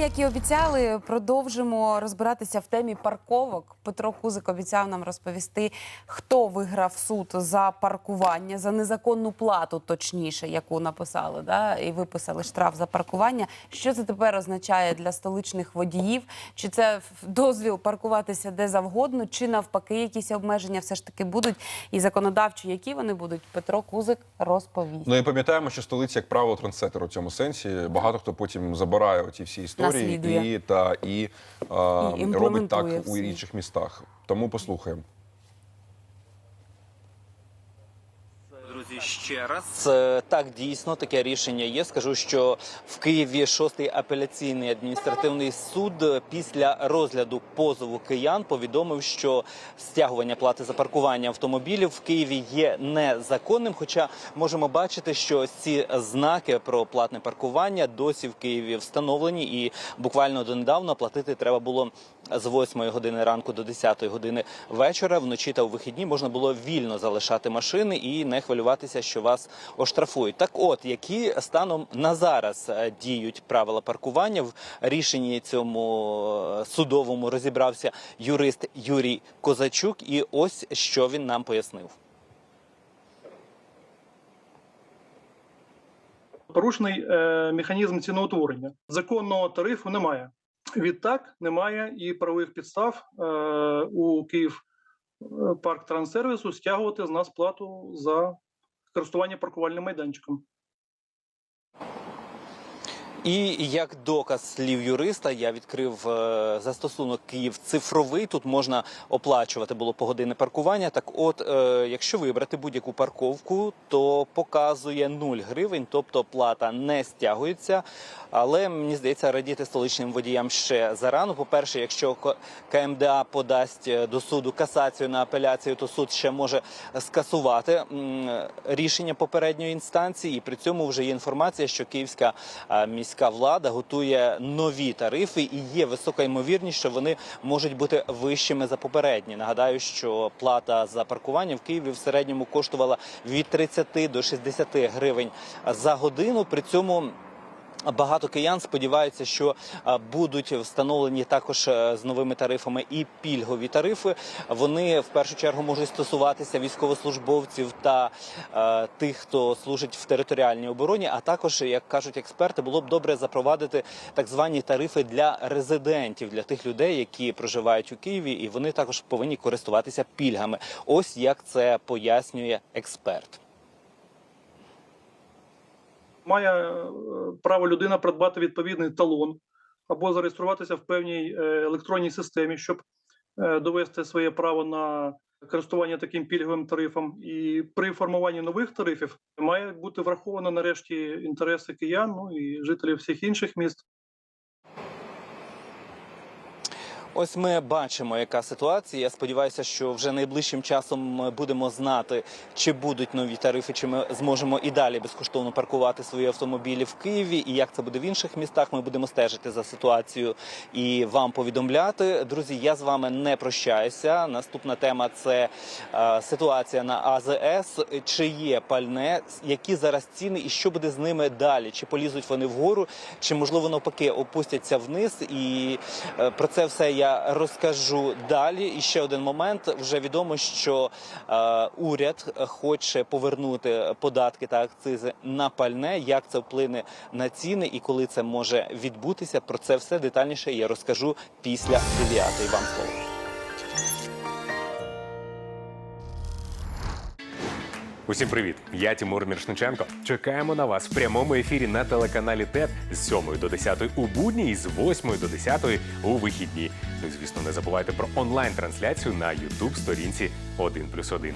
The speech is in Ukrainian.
Як і обіцяли, продовжимо розбиратися в темі парковок. Петро Кузик обіцяв нам розповісти, хто виграв суд за паркування, за незаконну плату, точніше, яку написали, да, і виписали штраф за паркування. Що це тепер означає для столичних водіїв? Чи це дозвіл паркуватися де завгодно, чи навпаки, якісь обмеження все ж таки будуть? І законодавчі, які вони будуть, Петро Кузик розповість. Ну і пам'ятаємо, що столиця, як правило, трансетер у цьому сенсі. Багато хто потім забирає оці всі історії Наслідує. і, та, і, а, І робить так у інших містах. Тому послухаємо. Друзі, ще раз так дійсно таке рішення є. Скажу, що в Києві шостий апеляційний адміністративний суд після розгляду позову киян повідомив, що стягування плати за паркування автомобілів в Києві є незаконним. Хоча можемо бачити, що ці знаки про платне паркування досі в Києві встановлені, і буквально донедавна платити треба було з 8 години ранку до 10 години вечора. Вночі та у вихідні можна було вільно залишати машини і не хвилюватися, що вас оштрафують. Так, от які станом на зараз е, діють правила паркування в рішенні цьому е, судовому розібрався юрист Юрій Козачук, і ось що він нам пояснив. порушений е, механізм ціноутворення. Законного тарифу немає. Відтак немає і правових підстав е, у Київ е, парк транссервісу стягувати з нас плату за користування паркувальним майданчиком. І як доказ слів юриста, я відкрив е, застосунок Київ цифровий. Тут можна оплачувати було погодинне паркування. Так, от, е, якщо вибрати будь-яку парковку, то показує 0 гривень, тобто плата не стягується. Але мені здається, радіти столичним водіям ще зарано. По-перше, якщо К- КМДА подасть е, до суду касацію на апеляцію, то суд ще може скасувати рішення попередньої інстанції. І при цьому вже є інформація, що київська е, міська влада готує нові тарифи, і є висока ймовірність, що вони можуть бути вищими за попередні. Нагадаю, що плата за паркування в Києві в середньому коштувала від 30 до 60 гривень за годину. При цьому Багато киян сподіваються, що будуть встановлені також е, з новими тарифами і пільгові тарифи. Вони в першу чергу можуть стосуватися військовослужбовців та е, тих, хто служить в територіальній обороні. А також, як кажуть експерти, було б добре запровадити так звані тарифи для резидентів, для тих людей, які проживають у Києві, і вони також повинні користуватися пільгами. Ось як це пояснює експерт. Має е, право людина придбати відповідний талон або зареєструватися в певній е, електронній системі, щоб е, довести своє право на користування таким пільговим тарифом. І при формуванні нових тарифів має бути враховано нарешті інтереси киян ну і жителів всіх інших міст. Ось ми бачимо, яка ситуація. Я сподіваюся, що вже найближчим часом ми будемо знати, чи будуть нові тарифи, чи ми зможемо і далі безкоштовно паркувати свої автомобілі в Києві. І як це буде в інших містах, ми будемо стежити за ситуацією і вам повідомляти. Друзі, я з вами не прощаюся. Наступна тема це е, ситуація на АЗС. Чи є пальне, які зараз ціни, і що буде з ними далі? Чи полізуть вони вгору, чи можливо навпаки опустяться вниз? І е, про це все я розкажу далі. І ще один момент. Вже відомо, що е, уряд хоче повернути податки та акцизи на пальне. Як це вплине на ціни і коли це може відбутися? Про це все детальніше я розкажу після 9 Вам слово. Усім привіт! Я Тимур Міршниченко. Чекаємо на вас в прямому ефірі на телеканалі ТЕТ з 7 до 10 у будні і з 8 до 10 у вихідні. Звісно, не забувайте про онлайн-трансляцію на youtube сторінці 1+,1.